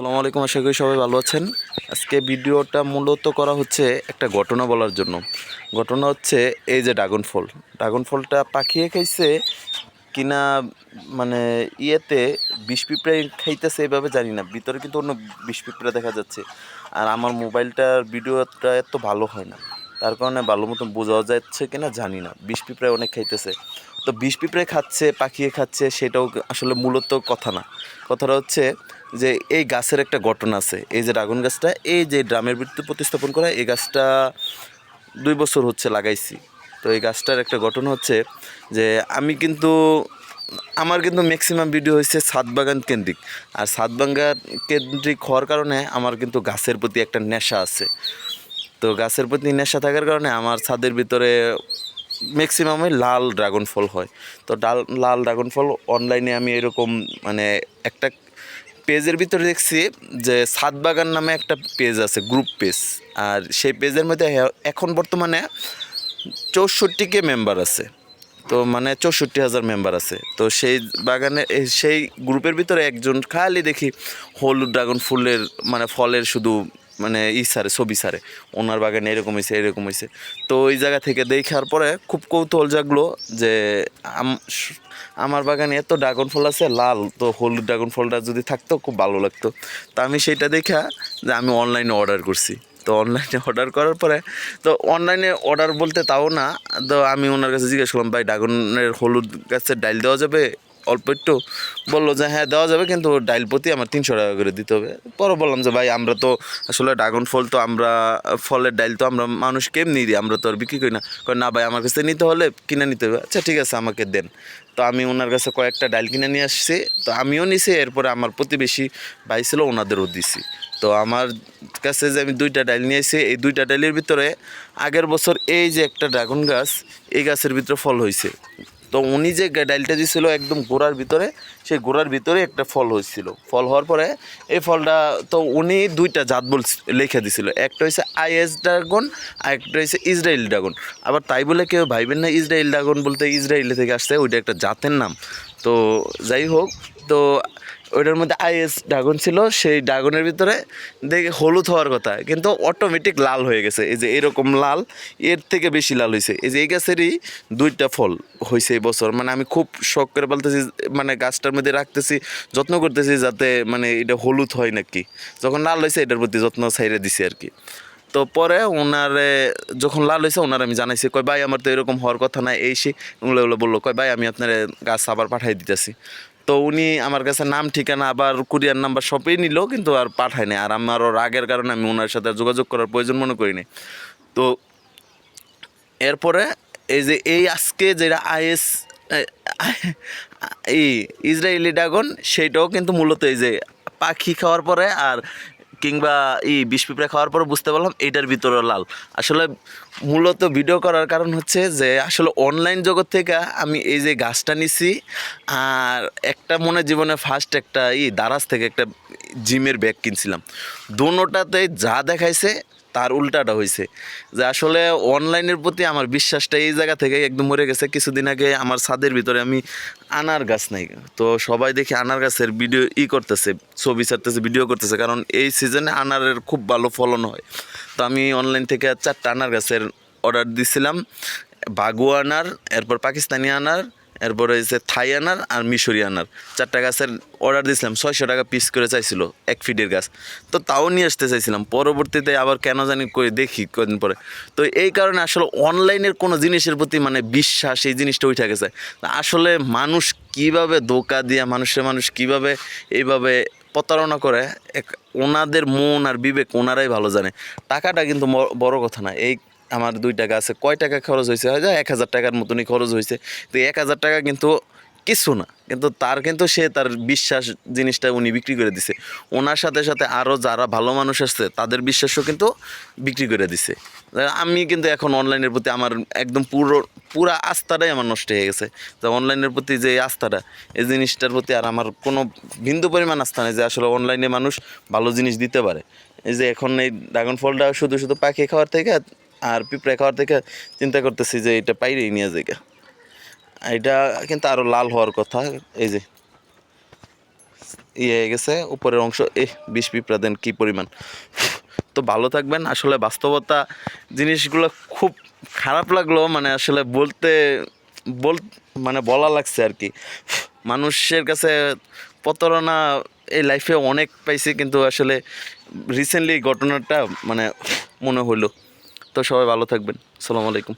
আসসালামু আলাইকুম, আশা করি সবাই ভালো আছেন। আজকে ভিডিওটা মূলত করা হচ্ছে একটা ঘটনা বলার জন্য। ঘটনা হচ্ছে এই যে ড্রাগন ফল। ড্রাগন ফলটা পাখিয়ে খাইছে কিনা মানে ইয়েতে বিষ পিঁপড়ে খাইতেছে এভাবে জানি না। ভিতরে কিন্তু অন্য বিষ পিঁপড়ে দেখা যাচ্ছে। আর আমার মোবাইলটার ভিডিওটা এত ভালো হয় না। তার কারণে ভালো মতন বোঝাও যাচ্ছে কিনা জানি না। বিষ পিঁপড়ে অনেক খাইতেছে। তো বিষ পিঁপড়ে খাচ্ছে, পাখিয়ে খাচ্ছে, সেটাও আসলে মূলত কথা না। কথাটা হচ্ছে যে এই গাছের একটা গঠন আছে, এই যে ড্রাগন গাছটা, এই যে ড্রামের ভিত্তি প্রতিস্থাপন করা, এই গাছটা দুই বছর হচ্ছে লাগাইছি। তো এই গাছটার একটা গঠন হচ্ছে যে আমি কিন্তু, আমার কিন্তু ম্যাক্সিমাম ভিডিও হয়েছে ছাদ বাগান কেন্দ্রিক। আর ছাদ বাগান কেন্দ্রিক হওয়ার কারণে আমার কিন্তু গাছের প্রতি একটা নেশা আছে। তো গাছের প্রতি নেশা থাকার কারণে আমার ছাদের ভিতরে ম্যাক্সিমামে লাল ড্রাগন ফল হয়। তো ডাল, লাল ড্রাগন ফল অনলাইনে আমি এরকম মানে একটা পেজের ভিতরে দেখছি যে সাত বাগান নামে একটা পেজ আছে গ্রুপ পেজ আর সেই পেজের মধ্যে এখন বর্তমানে চৌষট্টি কে মেম্বার আছে। তো মানে চৌষট্টি হাজার মেম্বার আছে। তো সেই বাগানে সেই গ্রুপের ভিতরে একজন খালি দেখি হলুদ ড্রাগন ফুলের মানে ফলের শুধু মানে ই সারে, ছবি সারে। ওনার বাগানে এরকম হয়েছে এরকম হয়েছে তো ওই জায়গা থেকে দেখার পরে খুব কৌতূহল জাগলো যে আম- আমার বাগানে এত ড্রাগন ফল আছে, লাল, তো হলুদ ড্রাগন ফলটা যদি থাকতো, খুব ভালো লাগতো। তো আমি সেটা দেখা যে আমি অনলাইনে অর্ডার করছি। তো অনলাইনে অর্ডার করার পরে, তো অনলাইনে অর্ডার বলতে তাও না, তো আমি ওনার কাছে জিজ্ঞেস করলাম, ভাই ড্রাগনের হলুদ গাছের ডাইল দেওয়া যাবে? অল্প একটু বলল যে হ্যাঁ দেওয়া যাবে, কিন্তু ডাইল প্রতি আমার তিনশো টাকা করে দিতে হবে। পরে বললাম যে, ভাই, আমরা তো আসলে ড্রাগন ফল তো আমরা, ফলের ডাইল তো আমরা মানুষ কেমনি দিই, আমরা তো আর বিক্রি করি না। কয়, না ভাই, আমার কাছে নিতে হলে কিনে নিতে হবে। আচ্ছা ঠিক আছে, আমাকে দেন। তো আমি ওনার কাছে কয়েকটা ডাইল কিনে নিয়ে আসছি। তো আমিও নিছি, এরপরে আমার প্রতিবেশী ভাই ছিল, ওনাদেরও দিছি। তো আমার কাছে যে আমি দুইটা ডাইল নিয়ে এসেছি এই দুইটা ডাইলের ভিতরে আগের বছর এই যে একটা ড্রাগন গাছ, এই গাছের ভিতরে ফল হয়েছে তো উনি যে ডাইলটা দিয়েছিল একদম গোড়ার ভিতরে, সেই গোড়ার ভিতরে একটা ফল হয়েছিল। ফল হওয়ার পরে এই ফলটা, তো উনি দুইটা জাত বল লিখে দিছিল। একটা হয়েছে আইএস ড্রাগন, আর একটা হয়েছে ইসরায়েল ড্রাগন। আবার তাই বলে কেউ ভাইবেন না ইসরায়েল ড্রাগন বলতে ইসরায়েল থেকে আসছে, ওইটা একটা জাতের নাম। তো যাই হোক, তো ওইটার মধ্যে আইএস ড্রাগন ছিল, সেই ড্রাগনের ভিতরে দেখে হলুদ হওয়ার কথা, কিন্তু অটোমেটিক লাল হয়ে গেছে। এই যে এরকম লাল, এর থেকে বেশি লাল হয়েছে এই যে এই গাছেরই দুইটা ফল হয়েছে এই বছর। মানে আমি খুব শখ করে বলতেছি মানে গাছটার মধ্যে রাখতেছি, যত্ন করতেছি যাতে মানে এটা হলুদ হয় নাকি। যখন লাল হয়েছে এটার প্রতি যত্ন ছাইরে দিছি আর কি। তো পরে ওনারে যখন লাল হয়েছে ওনার আমি জানাইছি, কয় ভাই, আমার তো এরকম হওয়ার কথা না এই সে ওগুলো বলল, কয় ভাই, আমি আপনার গাছ আবার পাঠাই দিতেছি। তো উনি আমার কাছে নাম, ঠিকানা আবার কুরিয়ার নাম্বার সবই নিল, কিন্তু আর পাঠায়নি। আর আমারও রাগের কারণে আমি ওনার সাথে যোগাযোগ করার প্রয়োজন মনে করিনি। তো এরপরে এই যে এই আজকে যেটা আইএস, এই ইসরায়েলি ড্রাগন, সেইটাও কিন্তু মূলত এই যে পাখি খাওয়ার পরে আর কিংবা এই বিষ খাওয়ার পরে বুঝতে পারলাম, এইটার ভিতরে লাল। আসলে মূলত ভিডিও করার কারণ হচ্ছে যে, আসলে অনলাইন জগৎ থেকে আমি এই যে গাছটা নিছি, আর একটা মনে জীবনে ফার্স্ট একটা ই দারাজ থেকে একটা জিমের ব্যাগ কিনছিলাম। দোনোটাতে যা দেখাইছে, তার উল্টাটা হয়েছে যে আসলে অনলাইনের প্রতি আমার বিশ্বাসটা এই জায়গা থেকে একদম মরে গেছে। কিছুদিন আগে আমার ছাদের ভিতরে আমি আনার গাছ নাই। তো সবাই দেখি আনার গাছের ভিডিও ই করতেছে, ছবি ছাড়তেছে ভিডিও করতেছে। কারণ এই সিজনে আনারের খুব ভালো ফলন হয়। তো আমি অনলাইন থেকে চারটা আনার গাছের অর্ডার দিছিলাম। বাগু আনার, এরপর পাকিস্তানি আনার, এরপরে হচ্ছে থাই আনার আর মিশরি আনার। চারটা গাছের অর্ডার দিয়েছিলাম ছয়শো টাকা পিস করে চাইছিল এক ফিটের গাছ। তো তাও নিয়ে আসতে চাইছিলাম, পরবর্তীতে আবার কেন জানি করে দেখি কদিন পরে। তো এই কারণে আসলে অনলাইনের কোনো জিনিসের প্রতি মানে বিশ্বাস এই জিনিসটা উঠে গেছে। আসলে মানুষ কীভাবে ধোকা দিয়া, মানুষের মানুষ কীভাবে এইভাবে প্রতারণা করে, এক ওনাদের মন আর বিবেক ওনারাই ভালো জানে। টাকাটা কিন্তু বড় কথা না। এই আমার দুই টাকা আছে, কয় টাকা খরচ হয়েছে হয় এক হাজার টাকার মতনই খরচ হয়েছে তো এক হাজার টাকা কিন্তু কিছু না। কিন্তু তার কিন্তু সে তার বিশ্বাস জিনিসটা উনি বিক্রি করে দিছে। ওনার সাথে সাথে আরও যারা ভালো মানুষ আসছে তাদের বিশ্বাসও কিন্তু বিক্রি করে দিছে। আমি কিন্তু এখন অনলাইনের প্রতি আমার একদম পুরো, পুরা আস্থাটাই আমার নষ্ট হয়ে গেছে। যে অনলাইনের প্রতি যে আস্থাটা, এই জিনিসটার প্রতি আর আমার কোনো বিন্দু পরিমাণ আস্থা নেই যে আসলে অনলাইনে মানুষ ভালো জিনিস দিতে পারে। এই যে এখন এই ড্রাগন ফলটা শুধু শুধু পাখি খাওয়ার থেকে আর পিঁপড়ে খাওয়ার থেকে চিন্তা করতেছি যে এটা পাইরেই নিয়ে যায় এটা কিন্তু আরও লাল হওয়ার কথা। এই যে ইয়ে হয়ে গেছে, উপরের অংশ। এ বিষ পিঁপড়া, দেন কী পরিমাণ। তো ভালো থাকবেন। আসলে বাস্তবতা জিনিসগুলো খুব খারাপ লাগল মানে আসলে বলতে, বল মানে বলা লাগছে আর কি। মানুষের কাছে প্রতারণা এই লাইফে অনেক পাইছি, কিন্তু আসলে রিসেন্টলি ঘটনাটা মানে মনে হলো তো সবাই ভালো থাকবেন। আসসালামু আলাইকুম।